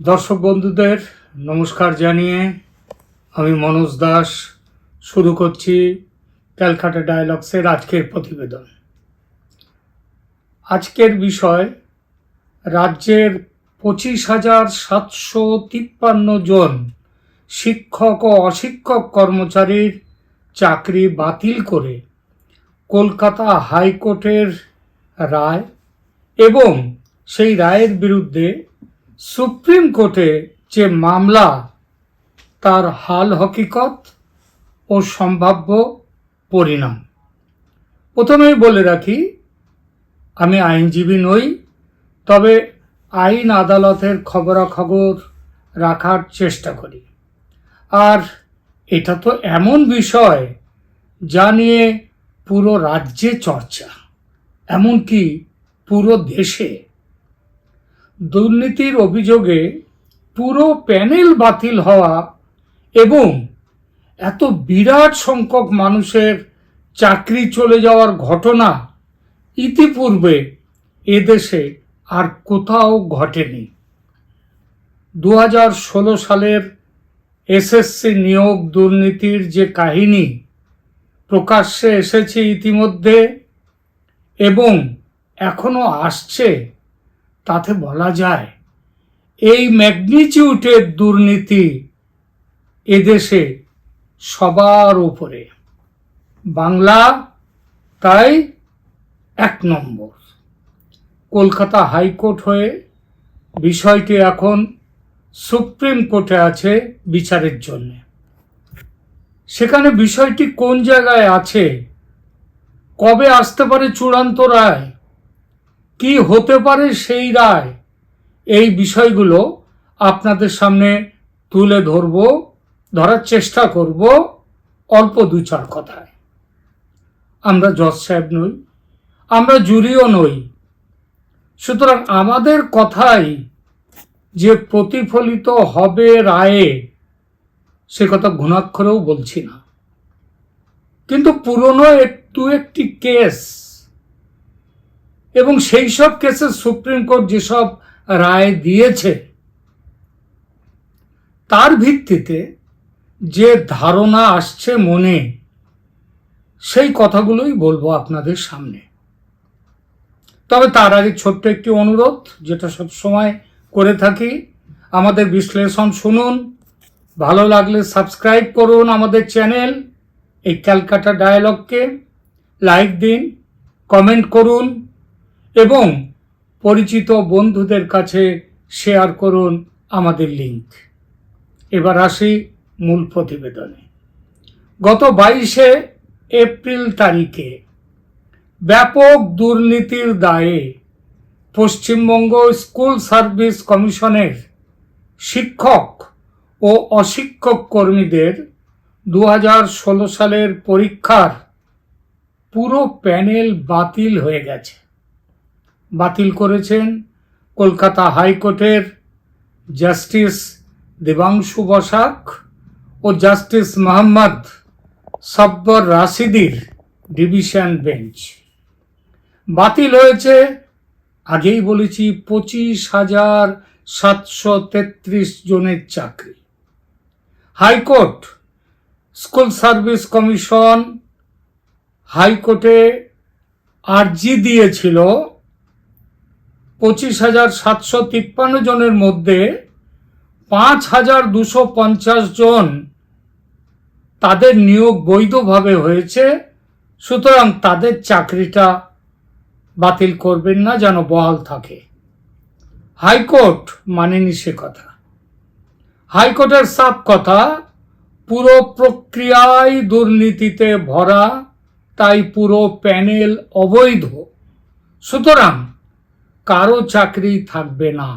দর্শক বন্ধুদের, নমস্কার জানিয়ে আমি মনোজ দাস শুরু করছি ক্যালকাটা ডায়ালগসের আজকের প্রতিবেদন। আজকের বিষয়, রাজ্যের পঁচিশ হাজার সাতশো তিপ্পান্ন জন শিক্ষক ও অশিক্ষক কর্মচারীর চাকরি বাতিল করে কলকাতা হাইকোর্টের রায় এবং সেই রায়ের বিরুদ্ধে সুপ্রিম কোর্টে যে মামলা, তার হাল হকিকত ও সম্ভাব্য পরিণাম। প্রথমেই বলে রাখি, আমি আইনজীবী নই, তবে আইন আদালতের খবরাখবর রাখার চেষ্টা করি। আর এটা তো এমন বিষয় যা নিয়ে পুরো রাজ্যে চর্চা, এমনকি পুরো দেশে। দুর্নীতির অভিযোগে পুরো প্যানেল বাতিল হওয়া এবং এত বিরাট সংখ্যক মানুষের চাকরি চলে যাওয়ার ঘটনা ইতিপূর্বে এদেশে আর কোথাও ঘটেনি। দু ষোলো সালের এসএসসি নিয়োগ দুর্নীতির যে কাহিনী প্রকাশ্যে এসেছে ইতিমধ্যে এবং এখনও আসছে তাতে বলা যায়, এই ম্যাগনিচিউটের দুর্নীতি এদেশে সবার উপরে। বাংলা তাই এক নম্বর। কলকাতা হাইকোর্ট হয়ে বিষয়টি এখন সুপ্রিম কোর্টে আছে বিচারের জন্য। সেখানে বিষয়টি কোন জায়গায় আছে, কবে আসতে পারে চূড়ান্ত রায় কি হতে পারে সেই রায়? এই বিষয়গুলো আপনাদের সামনে তুলে ধরব, ধরার চেষ্টা করব অল্প দু চার কথায়। আমরা জজ সাহেব নই, আমরা জুরিও নই। সুতরাং আমাদের কথাই যে প্রতিফলিত হবে রায়ে, সে কথা ঘুণাক্ষরেও বলছি না। কিন্তু পুরনো একটু একটি কেস এবং সেই সব কেসে সুপ্রিম কোর্ট যেসব রায় দিয়েছে, তার ভিত্তিতে যে ধারণা আসছে মনে, সেই কথাগুলোই বলব আপনাদের সামনে। তবে তার আগে ছোট্ট একটি অনুরোধ, যেটা সব সময় করে থাকি। আমাদের বিশ্লেষণ শুনুন, ভালো লাগলে সাবস্ক্রাইব করুন আমাদের চ্যানেল, এই ক্যালকাটা ডায়ালগকে। লাইক দিন, কমেন্ট করুন। এবং পরিচিত বন্ধুদের কাছে শেয়ার করুন আমাদের লিঙ্ক এবার আসি মূল প্রতিবেদনে। গত বাইশে এপ্রিল তারিখে ব্যাপক দুর্নীতির দায়ে পশ্চিমবঙ্গ স্কুল সার্ভিস কমিশনের শিক্ষক ও অশিক্ষক কর্মীদের দু হাজার ষোলো সালের পরীক্ষার পুরো প্যানেল বাতিল হয়ে গেছে। বাতিল করেছেন কলকাতা হাইকোর্টের জাস্টিস দেবাংশু বসাক ও জাস্টিস মোহাম্মদ সব্বর রাশিদির ডিভিশন বেঞ্চ। বাতিল হয়েছে, আগেই বলেছি, পঁচিশ হাজার সাতশো তেত্রিশ জনের চাকরি। হাইকোর্ট, স্কুল সার্ভিস কমিশন হাইকোর্টে আর্জি দিয়েছিল পঁচিশ হাজার সাতশো তিপ্পান্ন জনের মধ্যে পাঁচ হাজার দুশো পঞ্চাশ জন তাদের নিয়োগ বৈধভাবে হয়েছে। সুতরাং তাদের চাকরিটা বাতিল করবেন না, যেন বহাল থাকে। হাইকোর্ট মানেনি সে কথা। হাইকোর্টের সাপ কথা, পুরো প্রক্রিয়ায় দুর্নীতিতে ভরা, তাই পুরো প্যানেল অবৈধ। সুতরাং কারও চাকরি থাকবে না।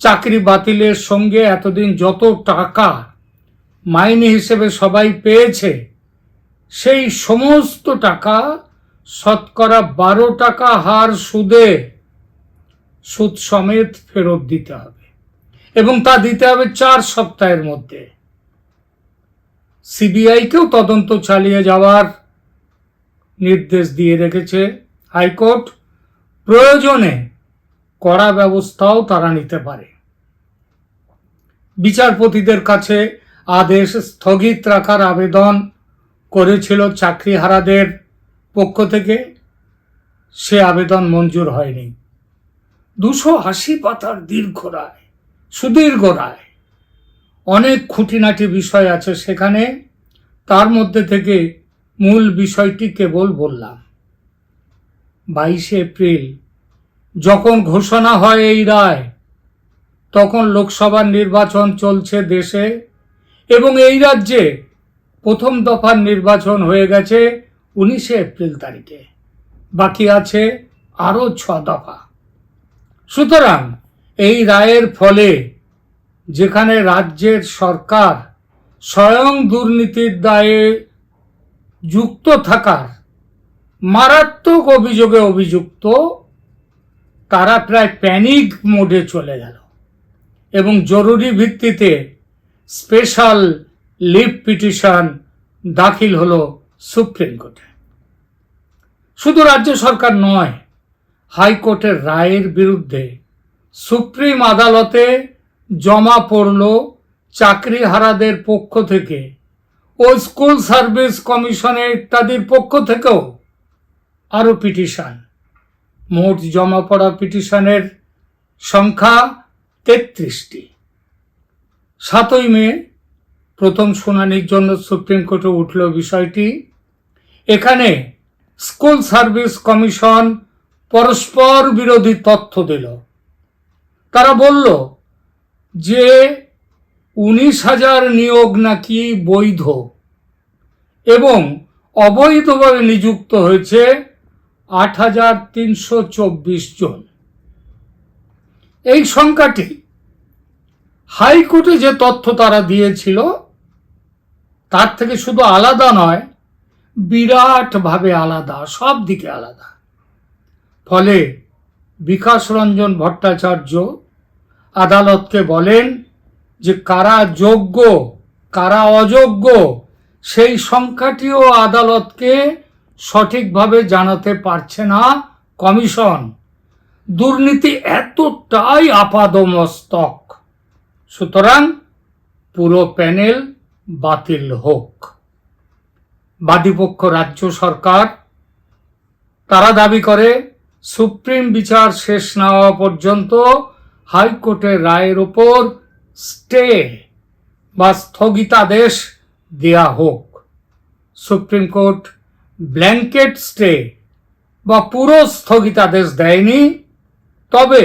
চাকরি বাতিলের সঙ্গে এতদিন যত টাকা মাইনে হিসেবে সবাই পেয়েছে, সেই সমস্ত টাকা শতকরা বারো টাকা হার সুদে সুদ সমেত ফেরত দিতে হবে এবং তা দিতে হবে চার সপ্তাহের মধ্যে। সিবিআইকেও তদন্ত চালিয়ে যাওয়ার নির্দেশ দিয়ে রেখেছে হাইকোর্ট। প্রয়োজনে কড়া ব্যবস্থাও তারা নিতে পারে। বিচারপতিদের কাছে আদেশ স্থগিত রাখার আবেদন করেছিল চাকরিহারাদের পক্ষ থেকে। সে আবেদন মঞ্জুর হয়নি। দুশো আশি পাতার দীর্ঘ রায়, সুদীর্ঘ রায়, অনেক খুঁটিনাটি বিষয় আছে সেখানে। তার মধ্যে থেকে মূল বিষয়টি কেবল বললাম। বাইশে এপ্রিল যখন ঘোষণা হয় এই রায়, তখন লোকসভার নির্বাচন চলছে দেশে এবং এই রাজ্যে প্রথম দফার নির্বাচন হয়ে গেছে উনিশে এপ্রিল তারিখে। বাকি আছে আরও ছ দফা। সুতরাং এই রায়ের ফলে যেখানে রাজ্যের সরকার স্বয়ং দুর্নীতির দায়ে যুক্ত থাকার মারাত্মক অভিযোগে অভিযুক্ত তারা প্রায় প্যানিক মোডে চলে গেল। এবং জরুরি ভিত্তিতে স্পেশাল লিভ পিটিশন দাখিল হলো সুপ্রিম কোর্টে। শুধু রাজ্য সরকার নয়, হাইকোর্টের রায়ের বিরুদ্ধে সুপ্রিম আদালতে জমা পড়ল চাকরিহারাদের পক্ষ থেকে ও স্কুল সার্ভিস কমিশনের ইত্যাদির পক্ষ থেকেও আরও পিটিশন মোট জমা পড়া পিটিশনের সংখ্যা তেত্রিশটি। সাতই মে, প্রথম শুনানির জন্য সুপ্রিম কোর্টে উঠল বিষয়টি। এখানে স্কুল সার্ভিস কমিশন পরস্পর বিরোধী তথ্য দিল। তারা বলল যে উনিশ হাজার নিয়োগ নাকি বৈধ এবং অবৈধভাবে নিযুক্ত হয়েছে আট হাজার তিনশো চব্বিশ জন। এই সংখ্যাটি হাইকোর্টে যে তথ্য তারা দিয়েছিল, তার থেকে শুধু আলাদা নয়, বিরাটভাবে আলাদা, সব দিকে আলাদা। ফলে বিকাশ রঞ্জন ভট্টাচার্য আদালতকে বলেন যে কারা যোগ্য, কারা অযোগ্য, সেই সংখ্যাটিও আদালতকে সঠিকভাবে জানাতে পারছে না কমিশন। দুর্নীতি এতটাই আপাদমস্তক। সুতরাং পুরো প্যানেল বাতিল হোক। বাদীপক্ষ রাজ্য সরকার, তারা দাবি করে, সুপ্রিম বিচার শেষ না হওয়া পর্যন্ত হাইকোর্টের রায়ের ওপর স্টে বা স্থগিতাদেশ দেয়া হোক। সুপ্রিম কোর্ট ব্ল্যাঙ্কেট স্টে বা পুরো স্থগিতাদেশ দেয়নি, তবে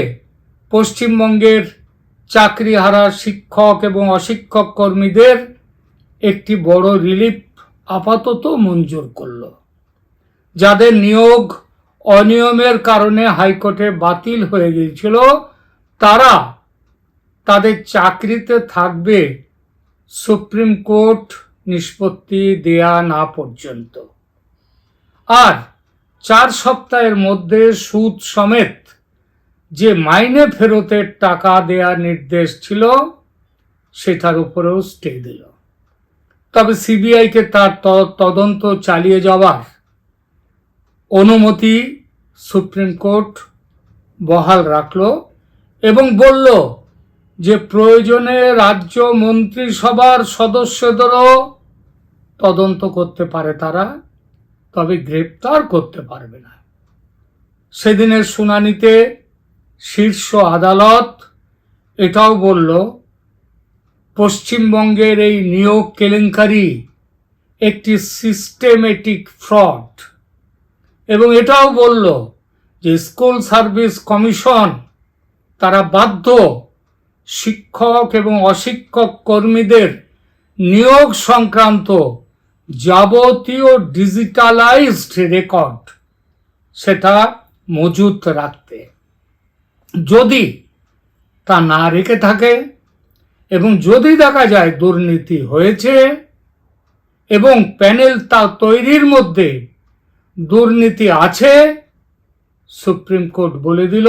পশ্চিমবঙ্গের চাকরিহারা শিক্ষক এবং অশিক্ষক কর্মীদের একটি বড় রিলিফ আপাতত মঞ্জুর করল, যাদের নিয়োগ অনিয়মের কারণে হাইকোর্টে বাতিল হয়ে গিয়েছিল। তারা তাদের চাকরিতে থাকবে সুপ্রিম কোর্ট নিষ্পত্তি দেয়া না পর্যন্ত। আর চার সপ্তাহের মধ্যে সুদ সমেত যে মাইনে ফেরতের টাকা দেওয়ার নির্দেশ ছিল, সেটার উপরেও স্টে দিল। তবে সিবিআইকে তার তদন্ত চালিয়ে যাওয়ার অনুমতি সুপ্রিম কোর্ট বহাল রাখল এবং বলল যে প্রয়োজনে রাজ্য মন্ত্রিসভার সদস্যদেরও তদন্ত করতে পারে তারা। তবে গ্রেপ্তার করতে পারবে না। সেদিনের শুনানিতে শীর্ষ আদালত এটাও বলল, পশ্চিমবঙ্গের এই নিয়োগ কেলেঙ্কারি একটি সিস্টেমেটিক ফ্রড এবং এটাও বলল যে স্কুল সার্ভিস কমিশন, তারা বাধ্য শিক্ষক এবং অশিক্ষক কর্মীদের নিয়োগ সংক্রান্ত যাবতীয় ডিজিটালাইজড রেকর্ড সেটা মজুত রাখতে। যদি তা না রেখে থাকে এবং যদি দেখা যায় দুর্নীতি হয়েছে এবং প্যানেল তা তৈরির মধ্যে দুর্নীতি আছে, সুপ্রিম কোর্ট বলে দিল,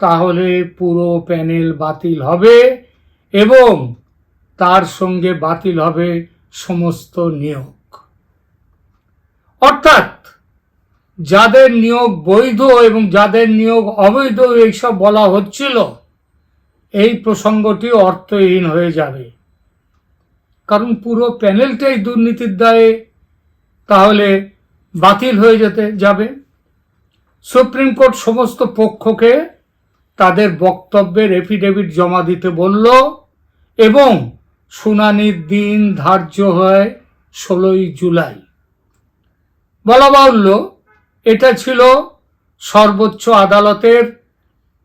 তাহলে পুরো প্যানেল বাতিল হবে এবং তার সঙ্গে বাতিল হবে সমস্ত নিয়োগ। অর্থাৎ যাদের নিয়োগ বৈধ এবং যাদের নিয়োগ অবৈধ এইসব বলা হচ্ছিল, এই প্রসঙ্গটি অর্থহীন হয়ে যাবে। কারণ পুরো প্যানেলটাই দুর্নীতির দায়ে তাহলে বাতিল হয়ে যেতে যাবে। সুপ্রিম কোর্ট সমস্ত পক্ষকে তাদের বক্তব্যের এফিডেভিট জমা দিতে বলল এবং শুনানির দিন ধার্য হয় ষোলোই জুলাই। বলা বাহুল্য, এটা ছিল সর্বোচ্চ আদালতের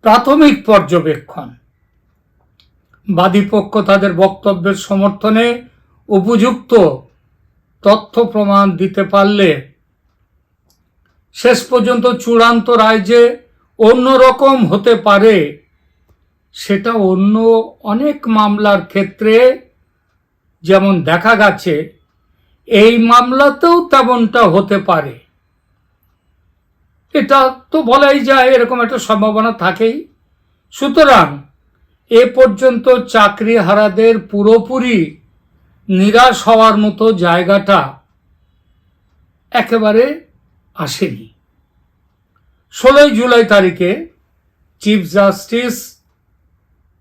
প্রাথমিক পর্যবেক্ষণ। বাদীপক্ষ তাদের বক্তব্যের সমর্থনে উপযুক্ত তথ্য প্রমাণ দিতে পারলে শেষ পর্যন্ত চূড়ান্ত রায় যে অন্যরকম হতে পারে, সেটা অন্য অনেক মামলার ক্ষেত্রে যেমন দেখা গেছে, এই মামলাতেও তেমনটা হতে পারে। এটা তো বলাই যায়, এরকম একটা সম্ভাবনা থাকেই। সুতরাং এ পর্যন্ত চাকরি হারাদের পুরোপুরি নিরাশ হওয়ার মতো জায়গাটা একেবারে আসেনি। ষোলোই জুলাই তারিখে চিফ জাস্টিস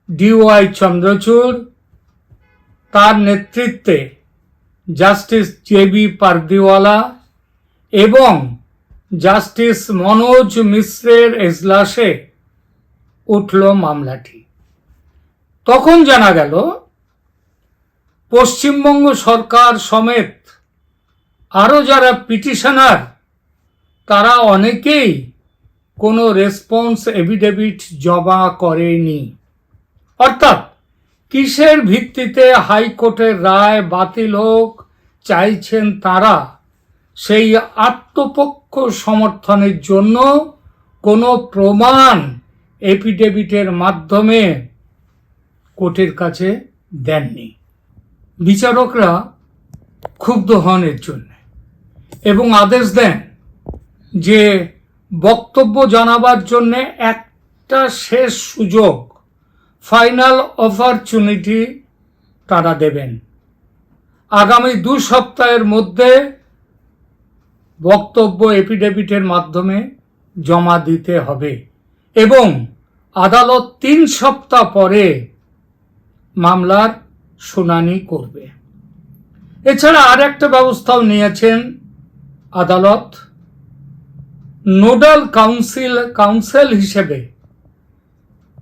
ডিওয়াই চন্দ্রচূড় তার নেতৃত্বে জাস্টিস জেবি পারদিওয়ালা এবং জাস্টিস মনোজ মিশ্রের এজলাসে উঠল মামলাটি। তখন জানা গেল, পশ্চিমবঙ্গ সরকার সমেত আরও যারা পিটিশনার, তারা অনেকেই কোনো রেসপন্স এভিডেভিট জমা করেনি। অর্থাৎ কিসের ভিত্তিতে হাইকোর্টের রায় বাতিল হোক চাইছেন তারা, সেই আত্মপক্ষ সমর্থনের জন্য কোনো প্রমাণ এফিডেভিটের মাধ্যমে কোর্টের কাছে দেননি। বিচারকরা ক্ষুব্ধ হন এর জন্য এবং আদেশ দেন যে বক্তব্য জানাবার জন্যে একটা শেষ সুযোগ ফাইনাল অপরচুনিটি তারা দেবেন। আগামী দু সপ্তাহের মধ্যে বক্তব্য এফিডেভিটের মাধ্যমে জমা দিতে হবে এবং আদালত তিন সপ্তাহ পরে মামলার শুনানি করবে। এছাড়া আর একটা ব্যবস্থাও নিয়েছেন আদালত, নোডাল কাউন্সিল কাউন্সিল হিসেবে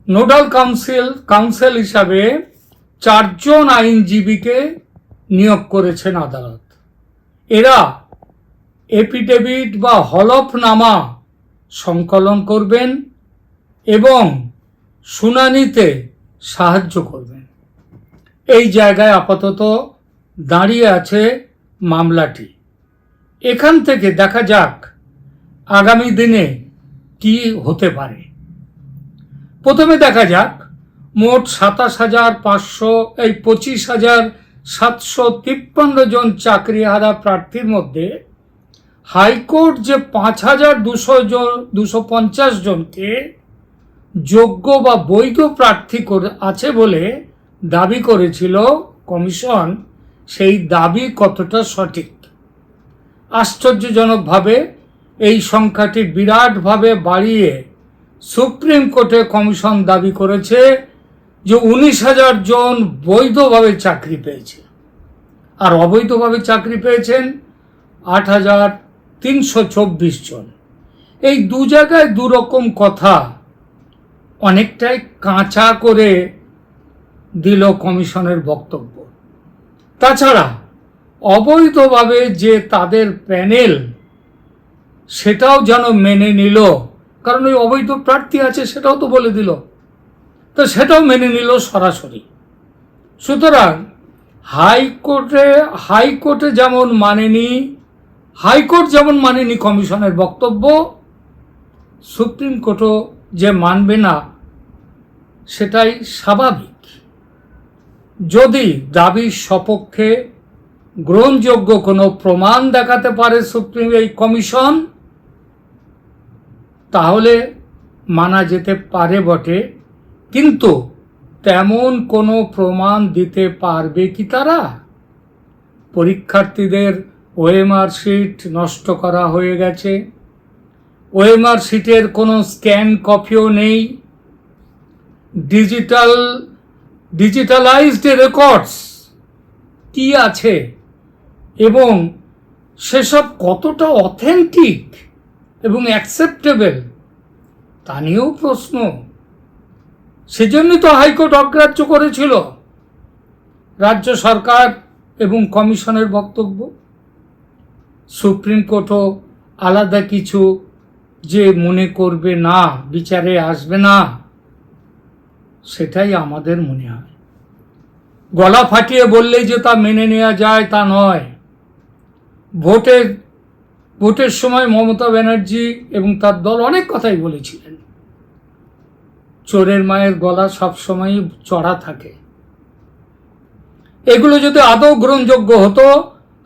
নোডাল কাউন্সিল কাউন্সিল হিসাবে চারজন আইনজীবীকে নিয়োগ করেছেন আদালত। এরা এপিডেভিট বা হলফনামা সংকলন করবেন এবং শুনানিতে সাহায্য করবেন। এই জায়গায় আপাতত দাঁড়িয়ে আছে মামলাটি। এখান থেকে দেখা যাক আগামী দিনে কি হতে পারে। প্রথমে দেখা যাক, মোট সাতাশ হাজার পাঁচশো, এই পঁচিশ হাজার সাতশো তিপ্পান্ন জন চাকরিহারা প্রার্থীর মধ্যে হাইকোর্ট যে পাঁচ হাজার দুশো জন, দুশো পঞ্চাশ জনকে যোগ্য বা বৈধ প্রার্থী করে, আছে বলে দাবি করেছিল কমিশন, সেই দাবি কতটা সঠিক? আশ্চর্যজনকভাবে এই সংখ্যাটি বিরাটভাবে বাড়িয়ে সুপ্রিম কোর্টে কমিশন দাবি করেছে যে উনিশ হাজার জন বৈধভাবে চাকরি পেয়েছে। আর অবৈধভাবে চাকরি পেয়েছেন আট হাজার তিনশো চব্বিশ জন। এই দু জায়গায় দু রকম কথা অনেকটাই কাঁচা করে দিল কমিশনের বক্তব্য। তাছাড়া অবৈধভাবে যে তাদের প্যানেল, সেটাও যেন মেনে নিল কারণ ওই অবৈধ প্রার্থী আছে, সেটাও তো বলে দিল। তো সেটাও মেনে নিল সরাসরি। সুতরাং হাইকোর্টে হাইকোর্টে যেমন মানেনি, হাইকোর্ট যেমন মানেনি কমিশনের বক্তব্য, সুপ্রিম কোর্টও যে মানবে না, সেটাই স্বাভাবিক। যদি দাবির সপক্ষে গ্রহণযোগ্য কোনো প্রমাণ দেখাতে পারে সুপ্রিম এই কমিশন তাহলে মানা যেতে পারে বটে, কিন্তু তেমন কোনো প্রমাণ দিতে পারবে কি তারা? পরীক্ষার্থীদের ওএমআর শিট নষ্ট করা হয়ে গেছে। ওএমআর শিটের কোনো স্ক্যান কপিও নেই। ডিজিটাল, ডিজিটালাইজড রেকর্ডস কি আছে? এবং সেসব কতটা অথেন্টিক? এবং অ্যাকসেপ্টেবল তা নিয়েও প্রশ্ন। সেজন্যই তো হাইকোর্ট অগ্রাহ্য করেছিল। রাজ্য সরকার এবং কমিশনের বক্তব্য। সুপ্রিম কোর্টও আলাদা কিছু যে মনে করবে না, বিচারে আসবে না, সেটাই আমাদের মনে হয়। গলা ফাটিয়ে বললেই যে তা মেনে নেওয়া যায় তা নয়। ভোটের ভোটের সময় মমতা ব্যানার্জি এবং তার দল অনেক কথাই বলেছিলেন। চোরের মায়ের গলা সবসময়ই চড়া থাকে। এগুলো যদি আদৌ গ্রহণযোগ্য হতো,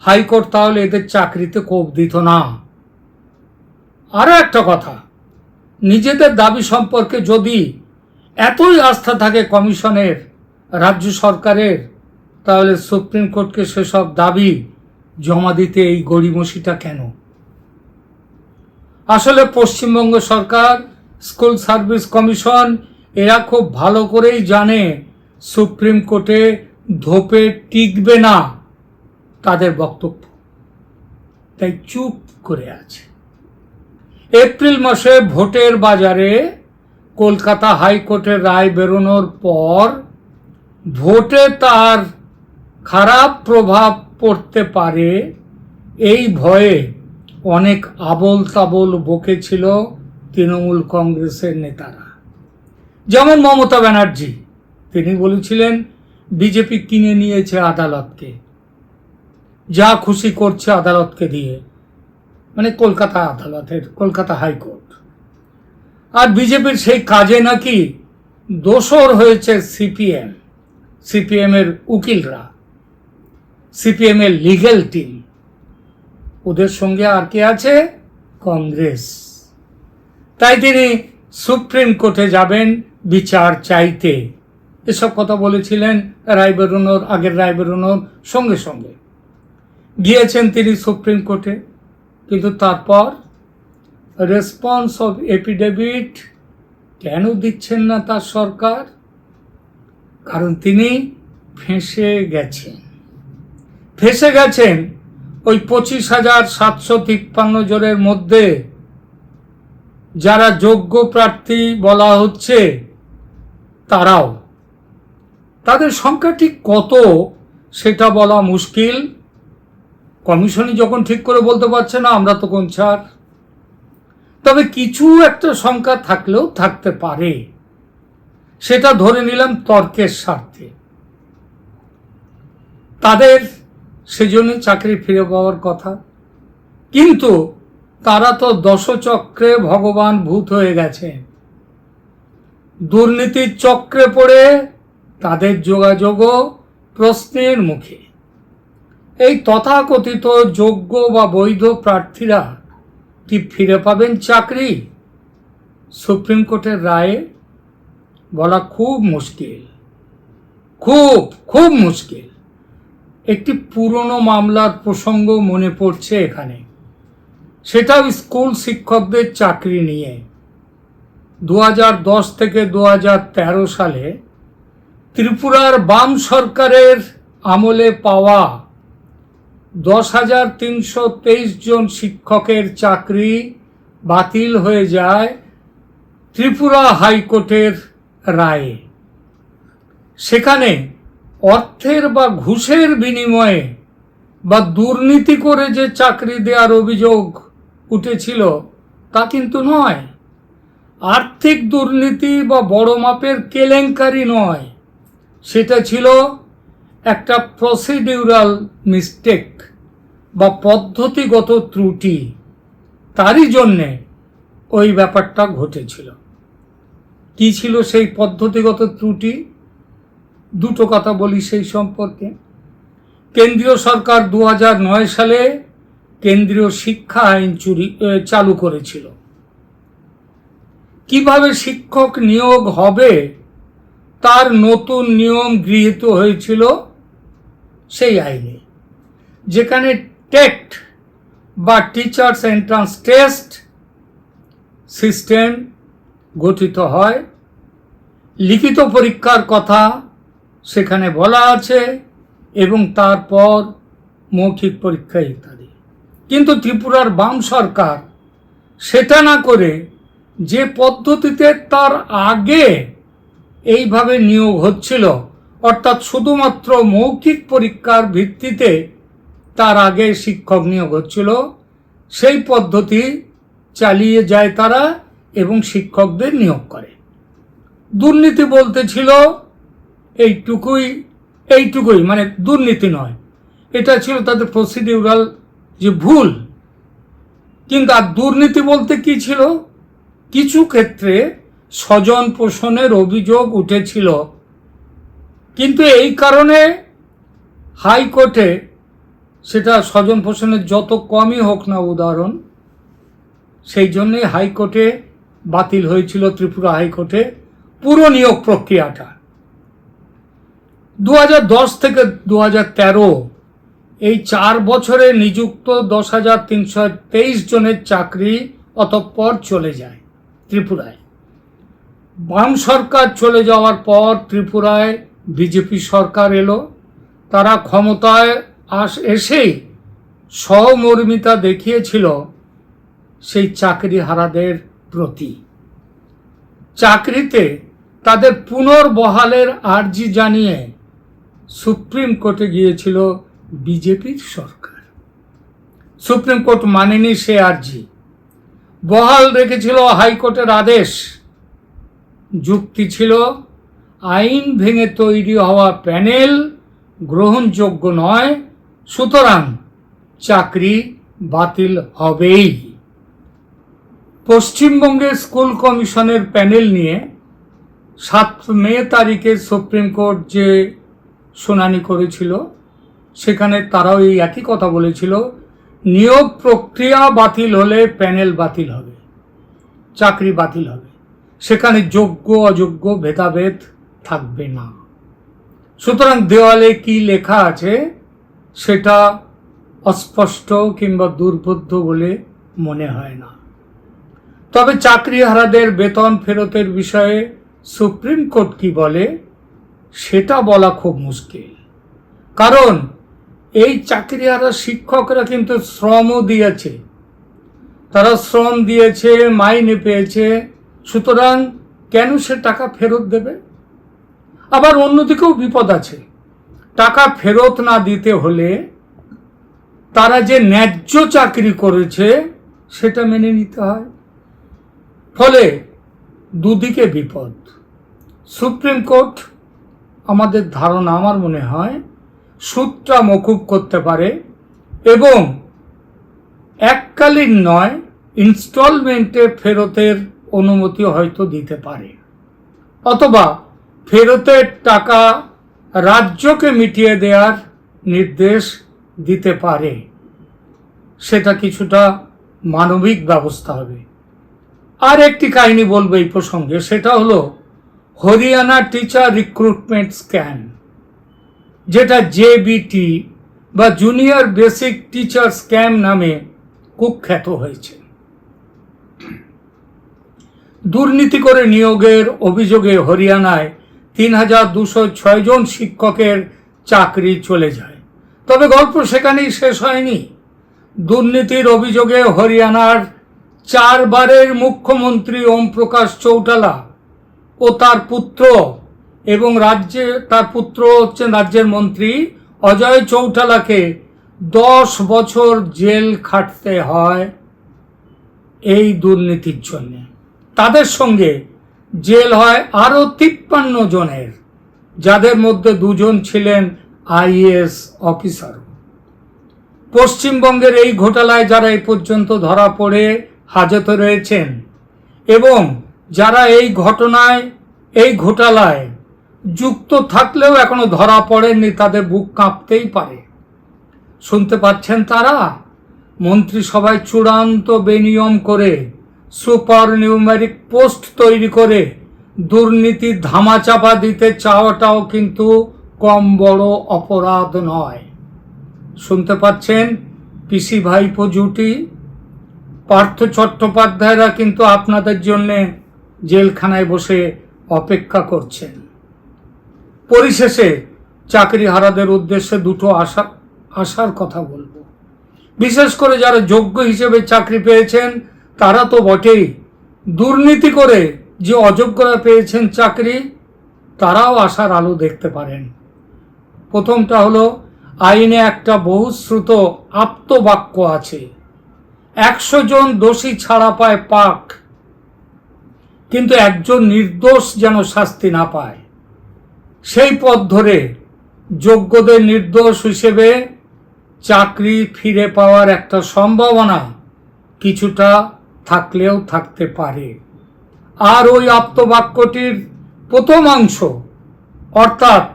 হাইকোর্ট তাহলে এদের চাকরিতে কোপ দিত না। আরও একটা কথা, নিজেদের দাবি সম্পর্কে যদি এতই আস্থা থাকে কমিশনের, রাজ্য সরকারের, তাহলে সুপ্রিম কোর্টকে সেসব দাবি জমা দিতে এই গড়িমসিটা কেন? আসলে পশ্চিমবঙ্গ সরকার, স্কুল সার্ভিস কমিশন, এরা খুব ভালো করেই জানে সুপ্রিম কোর্টে ধোপে টিকবে না তাদের বক্তব্য। তাই চুপ করে আছে। এপ্রিল মাসে ভোটের বাজারে কলকাতা হাইকোর্টের রায় বেরোনোর পর ভোটে তার খারাপ প্রভাব পড়তে পারে এই ভয়ে অনেক আবল তাবল বকেছিল তৃণমূল কংগ্রেসের নেতারা। যেমন মমতা ব্যানার্জি, তিনি বলেছিলেন, বিজেপি কিনে নিয়েছে আদালতকে। যা খুশি করছে আদালতকে দিয়ে। মানে কলকাতা আদালতের, কলকাতা হাইকোর্ট। আর বিজেপির সেই কাজে নাকি দোসর হয়েছে সিপিএম সিপিএম এর উকিলরা সিপিএম এর লিগেল টিম। ওদের সঙ্গে আর কে আছে? কংগ্রেস। তাই তিনি সুপ্রিম কোর্টে যাবেন বিচার চাইতে। এসব কথা বলেছিলেন রায় বেরোনোর, আগের রায় বেরোনোর সঙ্গে সঙ্গে। গিয়েছেন তিনি সুপ্রিম কোর্টে, কিন্তু তারপর রেসপন্স অফ এপিডেভিট কেন দিচ্ছেন না তার সরকার? কারণ তিনি ফেঁসে গেছেন। ফেঁসে গেছেন ওই পঁচিশ হাজার সাতশো তিপ্পান্ন জনের মধ্যে যারা যোগ্য প্রার্থী বলা হচ্ছে, তারাও। তাদের সংখ্যা ঠিক কত সেটা বলা মুশকিল। কমিশনই যখন ঠিক করে বলতে পারছে না, আমরা তো কোন ছাড়। তবে কিছু একটা সংখ্যা থাকলেও থাকতে পারে। সেটা ধরে নিলাম তর্কের স্বার্থে। তাদের সেজন্য চাকরি ফিরে পাওয়ার কথা। কিন্তু তারা তো দশচক্রে ভগবান ভূত হয়ে গেছে। দুর্নীতির চক্রে পড়ে তাদের যোগাযোগও প্রশ্নের মুখে। এই তথাকথিত যোগ্য বা বৈধ প্রার্থীরা কি ফিরে পাবেন চাকরি? সুপ্রিম কোর্টের রায়ে বলা খুব মুশকিল। খুব খুব মুশকিল। একটি পুরনো মামলার প্রসঙ্গ মনে পড়ছে এখানে। সেটাও স্কুল শিক্ষকদের চাকরি নিয়ে। দু হাজার দশ থেকে দু হাজার তেরো সালে ত্রিপুরার বাম সরকারের আমলে পাওয়া দশ হাজার তিনশো তেইশ জন শিক্ষকের চাকরি বাতিল হয়ে যায় ত্রিপুরা হাইকোর্টের রায়ে। সেখানে অর্থের বা ঘুষের বিনিময়ে বা দুর্নীতি করে যে চাকরি দেওয়ার অভিযোগ উঠেছিল, তা কিন্তু নয়। আর্থিক দুর্নীতি বা বড় মাপের কেলেঙ্কারি নয়। সেটা ছিল একটা প্রসিডিউরাল মিস্টেক বা পদ্ধতিগত ত্রুটি। তারই জন্যে ওই ব্যাপারটা ঘটেছিল। কি ছিল সেই পদ্ধতিগত ত্রুটি? দুটো কথা বলি সেই সম্পর্কে। কেন্দ্রীয় সরকার দু নয় সালে কেন্দ্রীয় শিক্ষা আইন চুরি চালু করেছিল। কীভাবে শিক্ষক নিয়োগ হবে, তার নতুন নিয়ম গৃহীত হয়েছিল সেই আইনে। যেখানে টেক্ট বা টিচার্স এন্ট্রান্স টেস্ট সিস্টেম গঠিত হয়। লিখিত পরীক্ষার কথা সেখানে বলা আছে, এবং তারপর মৌখিক পরীক্ষা ইত্যাদি। কিন্তু ত্রিপুরার বাম সরকার সেটা না করে যে পদ্ধতিতে তার আগে এইভাবে নিয়োগ হচ্ছিল, অর্থাৎ শুধুমাত্র মৌখিক পরীক্ষার ভিত্তিতে তার আগে শিক্ষক নিয়োগ হচ্ছিল, সেই পদ্ধতি চালিয়ে যায় তারা এবং শিক্ষকদের নিয়োগ করে। দুর্নীতি বলতে ছিল এইটুকুই এইটুকুই মানে দুর্নীতি নয়। এটা ছিল তাদের প্রসিডিউরাল যে ভুল। কিন্তু আর দুর্নীতি বলতে কি ছিল? কিছু ক্ষেত্রে স্বজন পোষণের অভিযোগ উঠেছিল। কিন্তু এই কারণে হাইকোর্টে সেটা স্বজন পোষণের যত কমই হোক না উদাহরণ, সেই জন্যে হাইকোর্টে বাতিল হয়েছিল ত্রিপুরা হাইকোর্টে পুরো নিয়োগ প্রক্রিয়াটা। দু হাজার দশ থেকে দু হাজার তেরো, এই চার বছরে নিযুক্ত দশ হাজার তিনশো তেইশ জনের চাকরি অতঃপর চলে যায় ত্রিপুরায়। বাম সরকার চলে যাওয়ার পর ত্রিপুরায় বিজেপি সরকার এলো। তারা ক্ষমতায় আস, এসেই সহমর্মিতা দেখিয়েছিল সেই চাকরিহারাদের প্রতি। চাকরিতে তাদের পুনর্বহালের আর্জি জানিয়ে সুপ্রিম কোর্টে গিয়েছিল বিজেপির সরকার। সুপ্রিম কোর্ট মানেনি সে আর্জি। বহাল রেখেছিল হাইকোর্টের আদেশ। যুক্তি ছিল, আইন ভেঙে তৈরি হওয়া প্যানেল গ্রহণযোগ্য নয়, সুতরাং চাকরি বাতিল হবেই। পশ্চিমবঙ্গের স্কুল কমিশনের প্যানেল নিয়ে সাত মে তারিখে সুপ্রিম কোর্ট যে শুনানি করেছিল। সেখানে তারাও এই একই কথা বলেছিল, নিয়োগ প্রক্রিয়া বাতিল হলে প্যানেল বাতিল হবে, চাকরি বাতিল হবে। সেখানে যোগ্য, অযোগ্য ভেদাভেদ থাকবে না। সুতরাং দেওয়ালে কি লেখা আছে সেটা অস্পষ্ট কিংবা দুর্বোধ্য বলে মনে হয় না। তবে চাকরিহারাদের বেতন ফেরতের বিষয়ে সুপ্রিম কোর্ট কি বলে সেটা বলা খুব মুশকিল। কারণ এই চাকরিহারা শিক্ষকরা কিন্তু শ্রমও দিয়েছে। তারা শ্রম দিয়েছে, মাইনে পেয়েছে, সুতরাং কেন সে টাকা ফেরত দেবে? আবার অন্যদিকেও বিপদ আছে। টাকা ফেরত না দিতে হলে তারা যে ন্যায্য চাকরি করেছে, সেটা মেনে নিতে হয়। ফলে দুদিকে বিপদ। সুপ্রিম কোর্ট আমাদের ধারণা আমার মনে হয় সুদটা মকুব করতে পারে এবং এককালীন নয় ইনস্টলমেন্টে ফেরতের অনুমতি হয়তো দিতে পারে। অথবা ফেরতের টাকা রাজ্যকে মিটিয়ে দেওয়ার নির্দেশ দিতে পারে। সেটা কিছুটা মানবিক ব্যবস্থা হবে। আর একটি কাহিনী বলব এই প্রসঙ্গে, সেটা হলো হরিয়ানা টিচার রিক্রুটমেন্ট স্ক্যাম যেটা জেবিটি বা জুনিয়র বেসিক টিচার স্ক্যাম নামে কুখ্যাত হয়েছে। দুর্নীতি করে নিয়োগের অভিযোগে হরিয়ানায় তিন হাজার দুশো জন শিক্ষকের চাকরি চলে যায়। তবে গল্প সেখানেই শেষ হয়নি। দুর্নীতির অভিযোগে হরিয়ানার চারবারের মুখ্যমন্ত্রী ওম প্রকাশ চৌটালা ও তার পুত্র এবং রাজ্যে তার পুত্র হচ্ছেন রাজ্যের মন্ত্রী অজয় চৌটালাকে দশ বছর জেল খাটতে হয় এই দুর্নীতির জন্যে। তাদের সঙ্গে জেল হয় আরও তিপ্পান্ন জনের, যাদের মধ্যে দুজন ছিলেন আইএস অফিসার। পশ্চিমবঙ্গের এই ঘোটালায় যারা এই পর্যন্ত ধরা পড়ে, হাজতে রয়েছেন এবং যারা এই ঘটনায়, এই ঘোটালায় যুক্ত থাকলেও এখনও ধরা পড়েননি, তাদের বুক কাঁপতেই পারে। শুনতে পাচ্ছেন তারা? মন্ত্রিসভায় চূড়ান্ত বেনিয়ম করে সুপার নিউমেরিক পোস্ট তৈরি করে দুর্নীতি ধামাচাপা দিতে চাওয়াটাও কিন্তু কম বড় অপরাধ নয়। শুনতে পাচ্ছেন? পিসি ভাইপো জুটি? পার্থ চট্টোপাধ্যায়রা কিন্তু আপনাদের জন্যে জেলখানায় বসে অপেক্ষা করছেন পরিশেষে চাকরিহারাদের উদ্দেশ্যে দুটো আশা আশার কথা বলব। বিশেষ করে যারা যোগ্য হিসেবে চাকরি পেয়েছেন, তারা তো বটেই। দুর্নীতি করে যে অযোগ্যরা পেয়েছেন চাকরি, তারাও আশার আলো দেখতে পারেন। প্রথমটা হলো, আইনে একটা বহুশ্রুত আপ্তবাক্য আছে। একশো জন দোষী ছাড়া পায় পাক। কিন্তু একজন নির্দোষ যেন শাস্তি না পায়। সেই পথ ধরে যোগ্যদের নির্দোষ হিসেবে চাকরি ফিরে পাওয়ার একটা সম্ভাবনা কিছুটা থাকলেও থাকতে পারে। আর ওই আপ্তবাক্যটির প্রথম অংশ, অর্থাৎ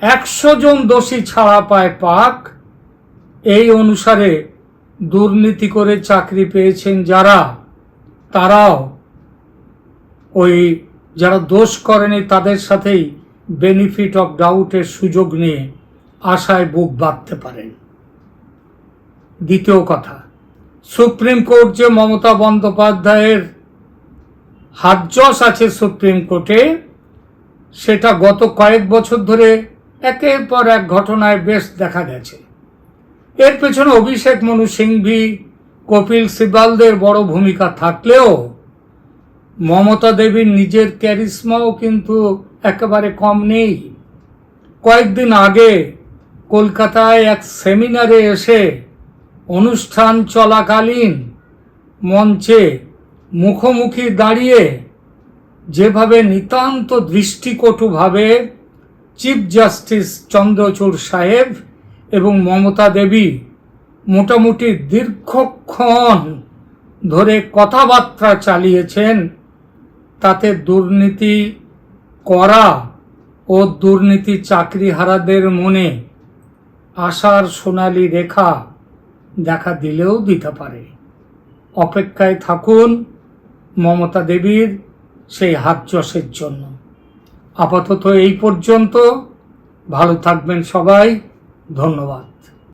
একশো জন দোষী ছাড়া পায় পাক, এই অনুসারে দুর্নীতি করে চাকরি পেয়েছেন যারা, তারাও ওই যারা দোষ করেনি তাদের সাথেই বেনিফিট অফ ডাউটের সুযোগ নিয়ে আশায় বুক বাঁধতে পারেন। দ্বিতীয় কথা, সুপ্রিম কোর্ট যে মমতা বন্দ্যোপাধ্যায়ের হাতযশ আছে সুপ্রিম কোর্টে, সেটা গত কয়েক বছর ধরে একের পর এক ঘটনায় বেশ দেখা গেছে। এর পেছনে অভিষেক মনু সিংভি, কপিল সিবালদের বড় ভূমিকা থাকলেও মমতা দেবীর নিজের ক্যারিসমাও কিন্তু একেবারে কম নেই। কয়েকদিন আগে কলকাতায় এক সেমিনারে এসে অনুষ্ঠান চলাকালীন মঞ্চে মুখোমুখি দাঁড়িয়ে যেভাবে নিতান্ত দৃষ্টিকটুভাবে চিফ জাস্টিস চন্দ্রচূড় সাহেব এবং মমতা দেবী মোটামুটি দীর্ঘক্ষণ ধরে কথাবার্তা চালিয়েছেন তাতে দুর্নীতি করা ও দুর্নীতি চাকরিহারাদের মনে আশার সোনালি রেখা দেখা দিলেও দিতে পারে। অপেক্ষায় থাকুন মমতা দেবীর সেই হাতযশের জন্য। আপাতত এই পর্যন্ত। ভালো থাকবেন সবাই। ধন্যবাদ।